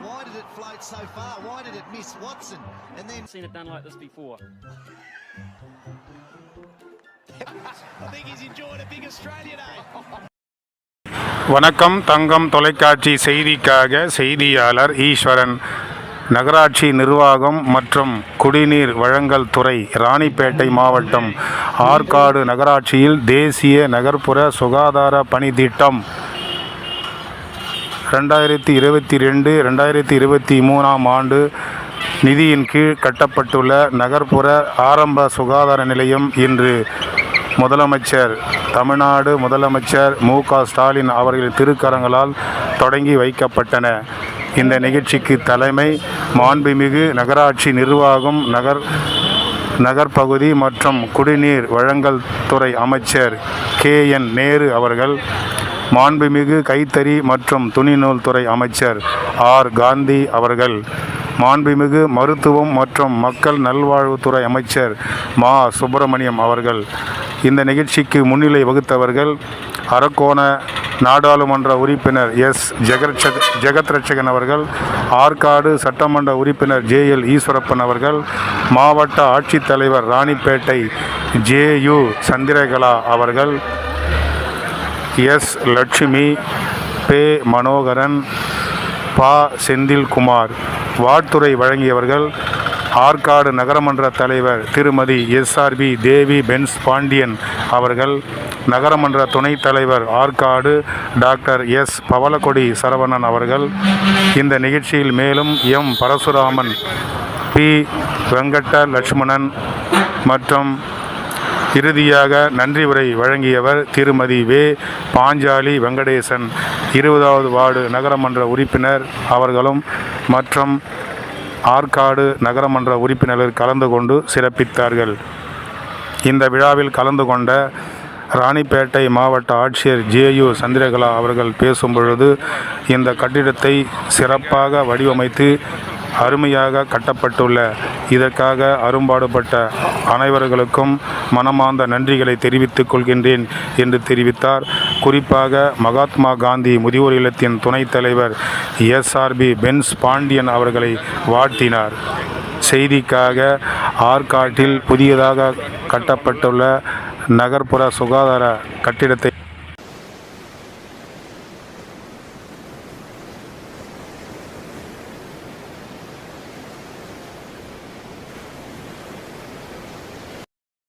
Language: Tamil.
Why did it float so far? Why did it miss Watson? And then seen it done like this before. I think he's enjoyed a big Australia Day. வணக்கம் தங்கம் தொலைக்காட்சி செய்திக்காக செய்தியாளர் ஈஸ்வரன் நகராட்சி நிர்வாகம் மற்றும் குடிநீர் வழங்கல் துறை ராணிப்பேட்டை மாவட்டம் ஆற்காடு நகராட்சியில் தேசிய நகர்ப்புற சுகாதார பணி திட்டம் ரெண்டாயிரத்தி இருபத்தி ரெண்டு ரெண்டாயிரத்தி இருபத்தி மூணாம் ஆண்டு நிதியின் கீழ் கட்டப்பட்டுள்ள நகர்ப்புற ஆரம்ப சுகாதார நிலையம் இன்று முதலமைச்சர் தமிழ்நாடு முதலமைச்சர் மு க ஸ்டாலின் அவர்கள் திருக்கரங்களால் தொடங்கி வைக்கப்பட்டன. இந்த நிகழ்ச்சிக்கு தலைமை மாண்புமிகு நகராட்சி நிர்வாகம் நகர் நகர்ப்பகுதி மற்றும் குடிநீர் வழங்கல் துறை அமைச்சர் கே என் நேரு அவர்கள் மாண்புமிகு கைத்தறி மற்றும் துணிநூல் துறை அமைச்சர் ஆர். காந்தி அவர்கள் மாண்புமிகு மருத்துவம் மற்றும் மக்கள் நல்வாழ்வுத்துறை அமைச்சர் மா. சுப்பிரமணியம் அவர்கள் இந்த நிகழ்ச்சிக்கு முன்னிலை வகுத்தவர்கள் அரக்கோண நாடாளுமன்ற உறுப்பினர் எஸ். ஜெகத் ஜெகத்ரட்சகன் அவர்கள் ஆற்காடு சட்டமன்ற உறுப்பினர் ஜே. எல். ஈஸ்வரப்பன் அவர்கள் மாவட்ட ஆட்சித்தலைவர் ராணிப்பேட்டை ஜே. யு. சந்திரகலா அவர்கள் எஸ். லட்சுமி பே. மனோகரன் பா. செந்தில்குமார். வாழ்த்துறை வழங்கியவர்கள் ஆற்காடு நகரமன்ற தலைவர் திருமதி எஸ்ஆர்பி தேவி பென்ஸ் பாண்டியன் அவர்கள் நகரமன்ற துணைத் தலைவர் ஆற்காடு டாக்டர் எஸ். பவலக்கொடி சரவணன் அவர்கள் இந்த நிகழ்ச்சியில் மேலும் எம். பரசுராமன் பி. வெங்கட்ட லட்சுமணன் மற்றும் இறுதியாக நன்றி உரை வழங்கியவர் திருமதி வே. பாஞ்சாலி வெங்கடேசன். இருபதாவது வார்டு நகரமன்ற உறுப்பினர் அவர்களும் மற்றும் ஆற்காடு நகரமன்ற உறுப்பினர்கள் கலந்து கொண்டு சிறப்பித்தார்கள். இந்த விழாவில் கலந்து கொண்ட ராணிப்பேட்டை மாவட்ட ஆட்சியர் ஜேயு சந்திரகலா அவர்கள் பேசும்பொழுது இந்த கட்டிடத்தை சிறப்பாக வடிவமைத்து அருமையாக கட்டப்பட்டுள்ள இதற்காக அரும்பாடுபட்ட அனைவர்களுக்கும் மனமார்ந்த நன்றிகளை தெரிவித்துக் கொள்கின்றேன் என்று தெரிவித்தார். குறிப்பாக மகாத்மா காந்தி முதியோர் இல்லத்தின் துணைத் தலைவர் எஸ்ஆர்பி பென்ஸ் பாண்டியன் அவர்களை வாழ்த்தினார். செய்திக்காக ஆற்காட்டில் புதியதாக கட்டப்பட்டுள்ள நகர்ப்புற சுகாதார கட்டிடத்தை